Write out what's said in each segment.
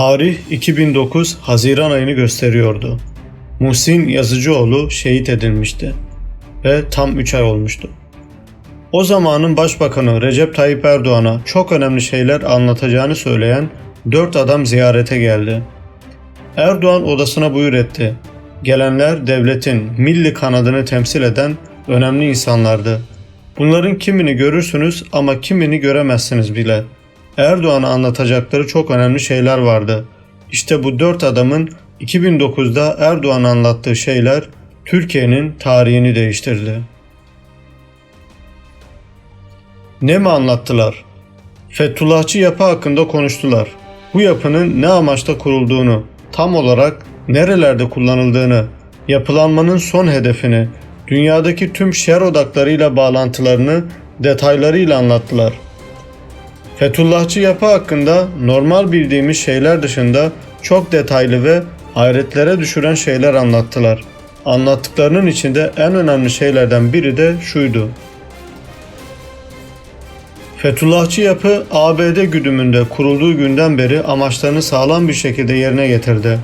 Tarih 2009 Haziran ayını gösteriyordu. Muhsin Yazıcıoğlu şehit edilmişti ve tam 3 ay olmuştu. O zamanın başbakanı Recep Tayyip Erdoğan'a çok önemli şeyler anlatacağını söyleyen 4 adam ziyarete geldi. Erdoğan odasına buyur etti. Gelenler devletin milli kanadını temsil eden önemli insanlardı. Bunların kimini görürsünüz ama kimini göremezsiniz bile. Erdoğan'a anlatacakları çok önemli şeyler vardı. İşte bu dört adamın 2009'da Erdoğan'a anlattığı şeyler Türkiye'nin tarihini değiştirdi. Ne mi anlattılar? Fethullahçı yapı hakkında konuştular. Bu yapının ne amaçla kurulduğunu, tam olarak nerelerde kullanıldığını, yapılanmanın son hedefini, dünyadaki tüm şer odaklarıyla bağlantılarını detaylarıyla anlattılar. Fethullahçı yapı hakkında normal bildiğimiz şeyler dışında çok detaylı ve hayretlere düşüren şeyler anlattılar. Anlattıklarının içinde en önemli şeylerden biri de şuydu. Fethullahçı yapı ABD güdümünde kurulduğu günden beri amaçlarını sağlam bir şekilde yerine getirdi.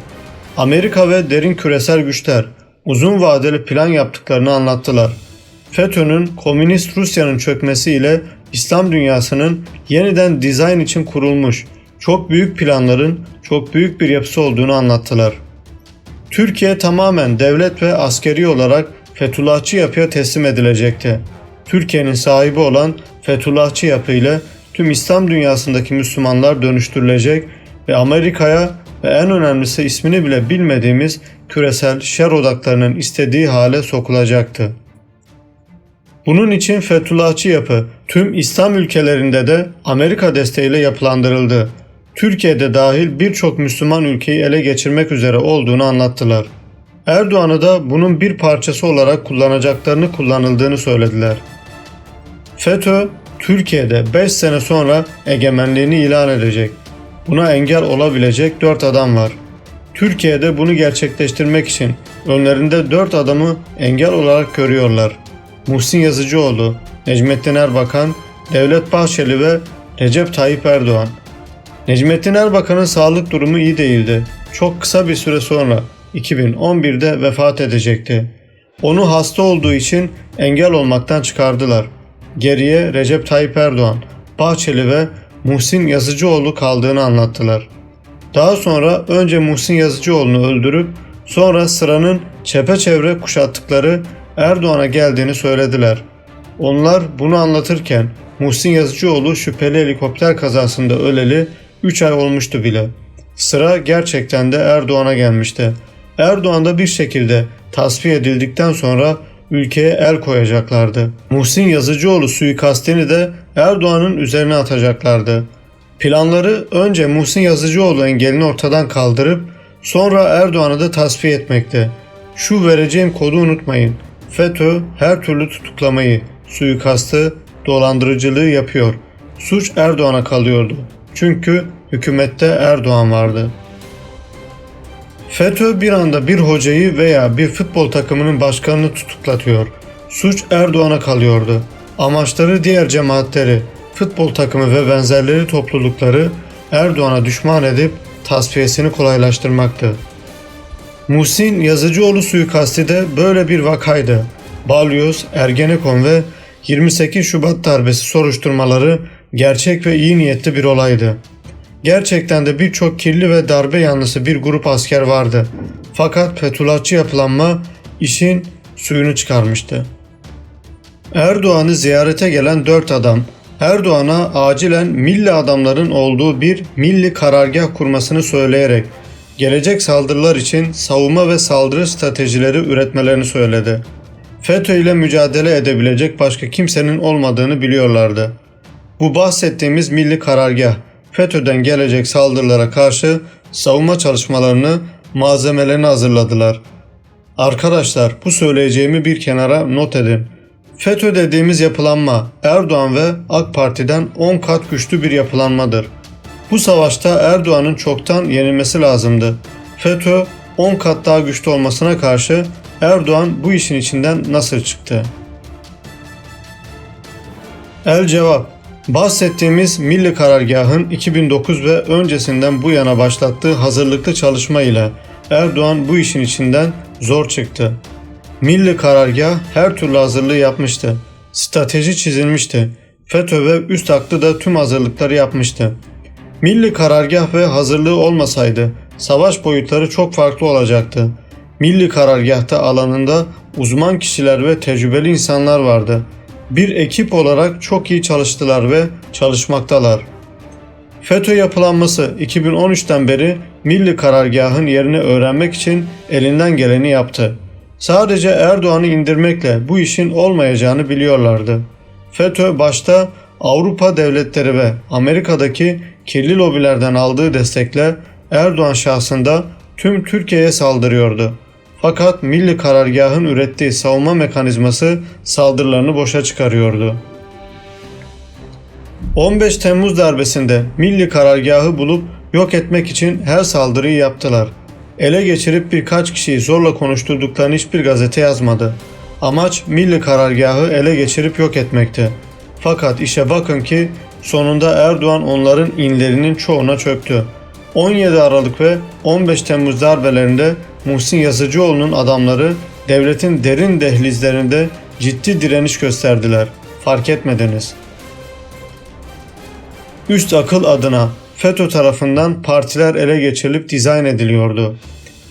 Amerika ve derin küresel güçler uzun vadeli plan yaptıklarını anlattılar. FETÖ'nün komünist Rusya'nın çökmesiyle İslam dünyasının yeniden dizayn için kurulmuş çok büyük planların çok büyük bir yapısı olduğunu anlattılar. Türkiye tamamen devlet ve askeri olarak Fethullahçı yapıya teslim edilecekti. Türkiye'nin sahibi olan Fethullahçı yapı ile tüm İslam dünyasındaki Müslümanlar dönüştürülecek ve Amerika'ya ve en önemlisi ismini bile bilmediğimiz küresel şer odaklarının istediği hale sokulacaktı. Bunun için Fethullahçı yapı tüm İslam ülkelerinde de Amerika desteğiyle yapılandırıldı. Türkiye'de dahil birçok Müslüman ülkeyi ele geçirmek üzere olduğunu anlattılar. Erdoğan'ı da bunun bir parçası olarak kullanacaklarını kullanıldığını söylediler. FETÖ, Türkiye'de 5 sene sonra egemenliğini ilan edecek. Buna engel olabilecek 4 adam var. Türkiye'de bunu gerçekleştirmek için önlerinde 4 adamı engel olarak görüyorlar. Muhsin Yazıcıoğlu, Necmettin Erbakan, Devlet Bahçeli ve Recep Tayyip Erdoğan. Necmettin Erbakan'ın sağlık durumu iyi değildi. Çok kısa bir süre sonra 2011'de vefat edecekti. Onu hasta olduğu için engel olmaktan çıkardılar. Geriye Recep Tayyip Erdoğan, Bahçeli ve Muhsin Yazıcıoğlu kaldığını anlattılar. Daha sonra önce Muhsin Yazıcıoğlu'nu öldürüp sonra sıranın çepeçevre kuşattıkları Erdoğan'a geldiğini söylediler. Onlar bunu anlatırken Muhsin Yazıcıoğlu şüpheli helikopter kazasında öleli 3 ay olmuştu bile. Sıra gerçekten de Erdoğan'a gelmişti. Erdoğan da bir şekilde tasfiye edildikten sonra ülkeye el koyacaklardı. Muhsin Yazıcıoğlu suikastini de Erdoğan'ın üzerine atacaklardı. Planları önce Muhsin Yazıcıoğlu engelini ortadan kaldırıp sonra Erdoğan'ı da tasfiye etmekti. Şu vereceğim kodu unutmayın. FETÖ her türlü tutuklamayı, suikastı, dolandırıcılığı yapıyor. Suç Erdoğan'a kalıyordu. Çünkü hükümette Erdoğan vardı. FETÖ bir anda bir hocayı veya bir futbol takımının başkanını tutuklatıyor. Suç Erdoğan'a kalıyordu. Amaçları diğer cemaatleri, futbol takımı ve benzerleri toplulukları Erdoğan'a düşman edip tasfiyesini kolaylaştırmaktı. Muhsin Yazıcıoğlu suikasti de böyle bir vakaydı. Balyoz, Ergenekon ve 28 Şubat darbesi soruşturmaları gerçek ve iyi niyetli bir olaydı. Gerçekten de birçok kirli ve darbe yanlısı bir grup asker vardı. Fakat Fethullahçı yapılanma işin suyunu çıkarmıştı. Erdoğan'ı ziyarete gelen dört adam Erdoğan'a acilen milli adamların olduğu bir milli karargah kurmasını söyleyerek gelecek saldırılar için savunma ve saldırı stratejileri üretmelerini söyledi. FETÖ ile mücadele edebilecek başka kimsenin olmadığını biliyorlardı. Bu bahsettiğimiz milli karargah FETÖ'den gelecek saldırılara karşı savunma çalışmalarını, malzemelerini hazırladılar. Arkadaşlar bu söyleyeceğimi bir kenara not edin. FETÖ dediğimiz yapılanma Erdoğan ve AK Parti'den 10 kat güçlü bir yapılanmadır. Bu savaşta Erdoğan'ın çoktan yenilmesi lazımdı. FETÖ 10 kat daha güçlü olmasına karşı Erdoğan bu işin içinden nasıl çıktı? El cevap Bahsettiğimiz Milli Karargah'ın 2009 ve öncesinden bu yana başlattığı hazırlıklı çalışma ile Erdoğan bu işin içinden zor çıktı. Milli Karargah her türlü hazırlığı yapmıştı. Strateji çizilmişti. FETÖ ve üst aklı da tüm hazırlıkları yapmıştı. Milli karargah ve hazırlığı olmasaydı savaş boyutları çok farklı olacaktı. Milli karargahta alanında uzman kişiler ve tecrübeli insanlar vardı. Bir ekip olarak çok iyi çalıştılar ve çalışmaktalar. FETÖ yapılanması 2013'ten beri Milli Karargah'ın yerini öğrenmek için elinden geleni yaptı. Sadece Erdoğan'ı indirmekle bu işin olmayacağını biliyorlardı. FETÖ başta Avrupa devletleri ve Amerika'daki kirli lobilerden aldığı destekle Erdoğan şahsında tüm Türkiye'ye saldırıyordu. Fakat Milli Karargah'ın ürettiği savunma mekanizması saldırılarını boşa çıkarıyordu. 15 Temmuz darbesinde Milli Karargahı bulup yok etmek için her saldırıyı yaptılar. Ele geçirip birkaç kişiyi zorla konuşturduklarını hiçbir gazete yazmadı. Amaç Milli Karargahı ele geçirip yok etmekti. Fakat işe bakın ki sonunda Erdoğan onların inlerinin çoğuna çöktü. 17 Aralık ve 15 Temmuz darbelerinde Muhsin Yazıcıoğlu'nun adamları devletin derin dehlizlerinde ciddi direniş gösterdiler. Fark etmediniz. Üst akıl adına FETÖ tarafından partiler ele geçirilip dizayn ediliyordu.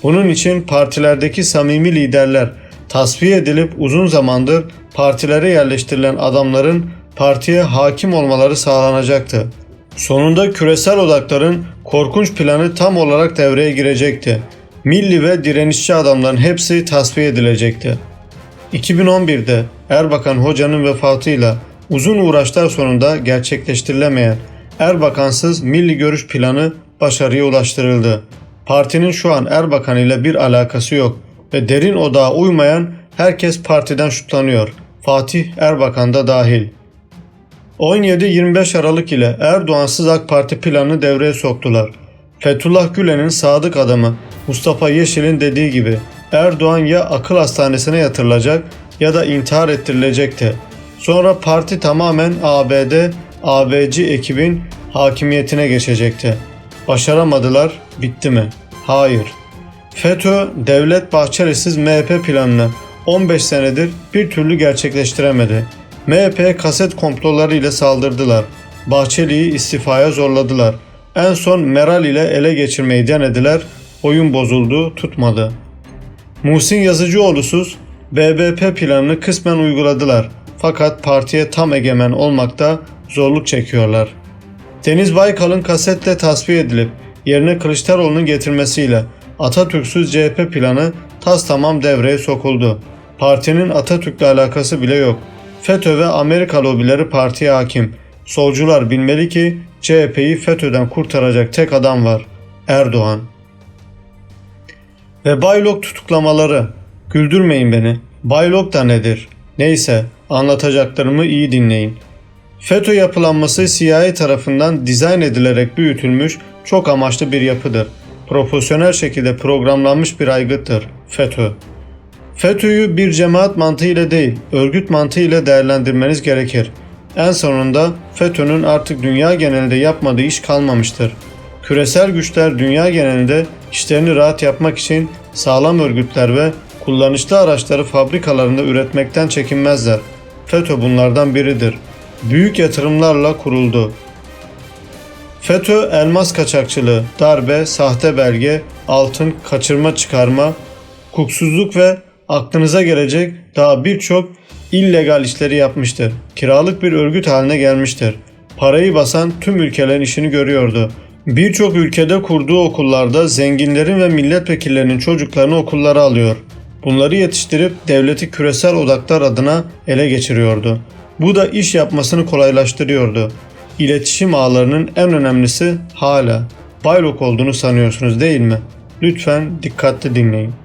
Bunun için partilerdeki samimi liderler tasfiye edilip uzun zamandır partilere yerleştirilen adamların partiye hakim olmaları sağlanacaktı. Sonunda küresel odakların korkunç planı tam olarak devreye girecekti. Milli ve direnişçi adamların hepsi tasfiye edilecekti. 2011'de Erbakan Hoca'nın vefatıyla uzun uğraşlar sonunda gerçekleştirilemeyen Erbakansız milli görüş planı başarıya ulaştırıldı. Partinin şu an Erbakan ile bir alakası yok ve derin odağa uymayan herkes partiden şutlanıyor. Fatih Erbakan da dahil. 17-25 Aralık ile Erdoğansız AK Parti planını devreye soktular. Fethullah Gülen'in sadık adamı Mustafa Yeşil'in dediği gibi Erdoğan ya akıl hastanesine yatırılacak ya da intihar ettirilecekti. Sonra parti tamamen ABD, ABC ekibin hakimiyetine geçecekti. Başaramadılar, bitti mi? Hayır. FETÖ, Devlet Bahçelisiz MHP planını 15 senedir bir türlü gerçekleştiremedi. MHP kaset komploları ile saldırdılar. Bahçeli'yi istifaya zorladılar. En son Meral ile ele geçirmeyi denediler. Oyun bozuldu, tutmadı. Muhsin Yazıcıoğlu'suz BBP planını kısmen uyguladılar. Fakat partiye tam egemen olmakta zorluk çekiyorlar. Deniz Baykal'ın kasetle tasfiye edilip yerine Kılıçdaroğlu'nun getirmesiyle Atatürk'süz CHP planı tas tamam devreye sokuldu. Partinin Atatürk'le alakası bile yok. FETÖ ve Amerika lobileri partiye hakim. Solcular bilmeli ki CHP'yi FETÖ'den kurtaracak tek adam var. Erdoğan. Ve Baylok tutuklamaları. Güldürmeyin beni. Baylok da nedir? Neyse anlatacaklarımı iyi dinleyin. FETÖ yapılanması CIA tarafından dizayn edilerek büyütülmüş çok amaçlı bir yapıdır. Profesyonel şekilde programlanmış bir aygıttır FETÖ. FETÖ'yü bir cemaat mantığıyla değil, örgüt mantığıyla değerlendirmeniz gerekir. En sonunda FETÖ'nün artık dünya genelinde yapmadığı iş kalmamıştır. Küresel güçler dünya genelinde işlerini rahat yapmak için sağlam örgütler ve kullanışlı araçları fabrikalarında üretmekten çekinmezler. FETÖ bunlardan biridir. Büyük yatırımlarla kuruldu. FETÖ elmas kaçakçılığı, darbe, sahte belge, altın, kaçırma çıkarma, hukuksuzluk ve aklınıza gelecek daha birçok illegal işleri yapmıştır. Kiralık bir örgüt haline gelmiştir. Parayı basan tüm ülkelerin işini görüyordu. Birçok ülkede kurduğu okullarda zenginlerin ve milletvekillerinin çocuklarını okullara alıyor. Bunları yetiştirip devleti küresel odaklar adına ele geçiriyordu. Bu da iş yapmasını kolaylaştırıyordu. İletişim ağlarının en önemlisi hala Baylok olduğunu sanıyorsunuz değil mi? Lütfen dikkatli dinleyin.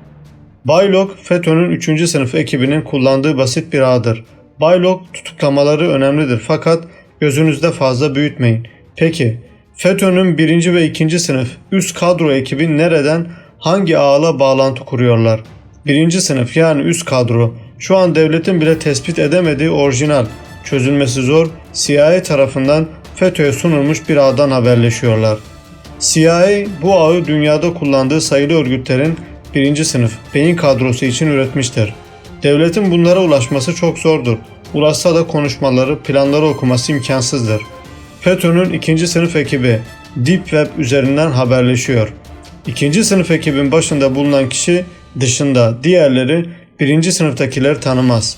Baylok, FETÖ'nün 3. sınıf ekibinin kullandığı basit bir ağdır. Baylok tutuklamaları önemlidir fakat gözünüzde fazla büyütmeyin. Peki, FETÖ'nün 1. ve 2. sınıf üst kadro ekibi nereden, hangi ağla bağlantı kuruyorlar? 1. sınıf yani üst kadro, şu an devletin bile tespit edemediği orijinal, çözülmesi zor CIA tarafından FETÖ'ye sunulmuş bir ağdan haberleşiyorlar. CIA bu ağı dünyada kullandığı sayılı örgütlerin birinci sınıf beyin kadrosu için üretmiştir. Devletin bunlara ulaşması çok zordur. Ulaşsa da konuşmaları, planları okuması imkansızdır. FETÖ'nün ikinci sınıf ekibi Deep Web üzerinden haberleşiyor. İkinci sınıf ekibin başında bulunan kişi dışında diğerleri birinci sınıftakileri tanımaz.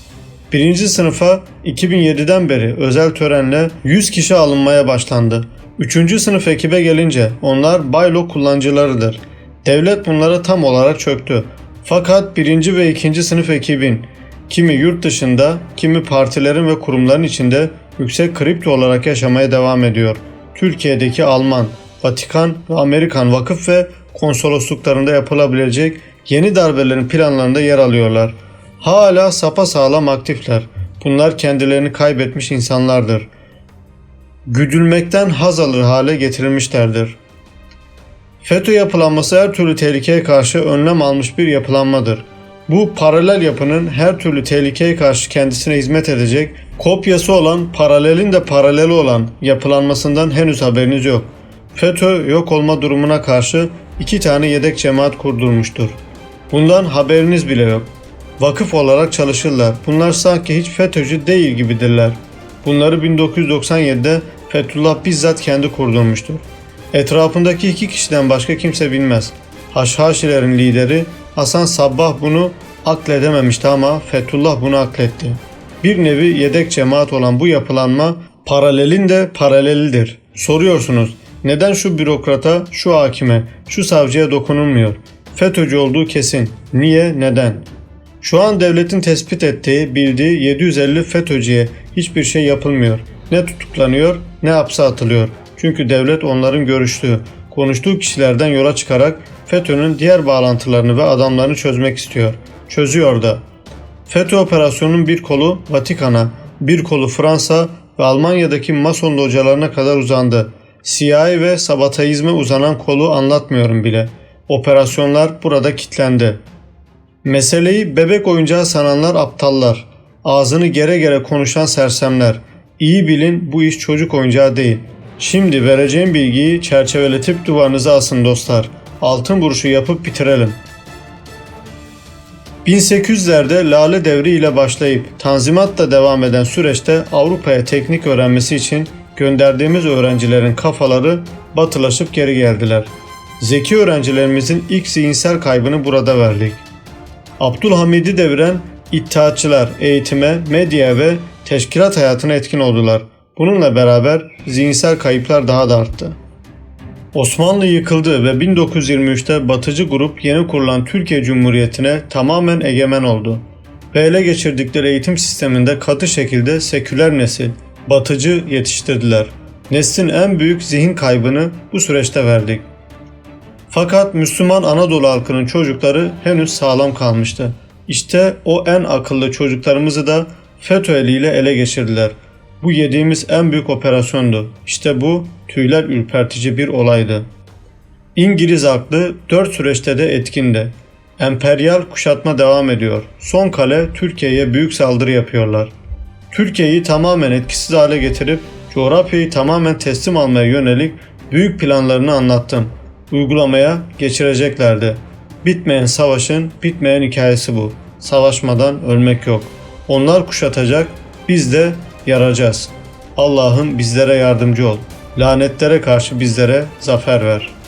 Birinci sınıfa 2007'den beri özel törenle 100 kişi alınmaya başlandı. Üçüncü sınıf ekibe gelince onlar Baylo kullanıcılarıdır. Devlet bunlara tam olarak çöktü. Fakat birinci ve ikinci sınıf ekibin kimi yurt dışında, kimi partilerin ve kurumların içinde yüksek kripto olarak yaşamaya devam ediyor. Türkiye'deki Alman, Vatikan ve Amerikan vakıf ve konsolosluklarında yapılabilecek yeni darbelerin planlarında yer alıyorlar. Hala sapa sağlam aktifler. Bunlar kendilerini kaybetmiş insanlardır. Güdülmekten haz alır hale getirilmişlerdir. FETÖ yapılanması her türlü tehlikeye karşı önlem almış bir yapılanmadır. Bu paralel yapının her türlü tehlikeye karşı kendisine hizmet edecek kopyası olan paralelin de paraleli olan yapılanmasından henüz haberiniz yok. FETÖ yok olma durumuna karşı iki tane yedek cemaat kurdurmuştur. Bundan haberiniz bile yok. Vakıf olarak çalışırlar. Bunlar sanki hiç FETÖ'cü değil gibidirler. Bunları 1997'de Fethullah bizzat kendi kurdurmuştur. Etrafındaki iki kişiden başka kimse bilmez. Haşhaşilerin lideri Hasan Sabbah bunu akledememişti ama Fethullah bunu akletti. Bir nevi yedek cemaat olan bu yapılanma paralelin de paralelidir. Soruyorsunuz neden şu bürokrata, şu hakime, şu savcıya dokunulmuyor? FETÖ'cü olduğu kesin. Niye, neden? Şu an devletin tespit ettiği, bildiği 750 FETÖ'cüye hiçbir şey yapılmıyor. Ne tutuklanıyor, ne hapse atılıyor. Çünkü devlet onların görüştüğü, konuştuğu kişilerden yola çıkarak FETÖ'nün diğer bağlantılarını ve adamlarını çözmek istiyor. Çözüyor da. FETÖ operasyonunun bir kolu Vatikan'a, bir kolu Fransa ve Almanya'daki Mason localarına kadar uzandı. CIA ve sabotajizme uzanan kolu anlatmıyorum bile. Operasyonlar burada kilitlendi. Meseleyi bebek oyuncağı sananlar aptallar. Ağzını gere gere konuşan sersemler. İyi bilin bu iş çocuk oyuncağı değil. Şimdi vereceğim bilgiyi çerçeveletip duvarınıza asın dostlar. Altın vuruşu yapıp bitirelim. 1800'lerde Lale Devri ile başlayıp Tanzimat'ta devam eden süreçte Avrupa'ya teknik öğrenmesi için gönderdiğimiz öğrencilerin kafaları batılaşıp geri geldiler. Zeki öğrencilerimizin ilk zihinsel kaybını burada verdik. Abdülhamid'i deviren İttihatçılar eğitime, medya ve teşkilat hayatına etkin oldular. Bununla beraber zihinsel kayıplar daha da arttı. Osmanlı yıkıldı ve 1923'te batıcı grup yeni kurulan Türkiye Cumhuriyeti'ne tamamen egemen oldu. Ve ele geçirdikleri eğitim sisteminde katı şekilde seküler nesil, batıcı yetiştirdiler. Neslin en büyük zihin kaybını bu süreçte verdik. Fakat Müslüman Anadolu halkının çocukları henüz sağlam kalmıştı. İşte o en akıllı çocuklarımızı da FETÖ eliyle ele geçirdiler. Bu yediğimiz en büyük operasyondu. İşte bu tüyler ürpertici bir olaydı. İngiliz aklı dört süreçte de etkindi. Emperyal kuşatma devam ediyor. Son kale Türkiye'ye büyük saldırı yapıyorlar. Türkiye'yi tamamen etkisiz hale getirip coğrafyayı tamamen teslim almaya yönelik büyük planlarını anlattım. Uygulamaya geçireceklerdi. Bitmeyen savaşın bitmeyen hikayesi bu. Savaşmadan ölmek yok. Onlar kuşatacak, biz de yaracağız. Allah'ım bizlere yardımcı ol. Lanetlere karşı bizlere zafer ver.''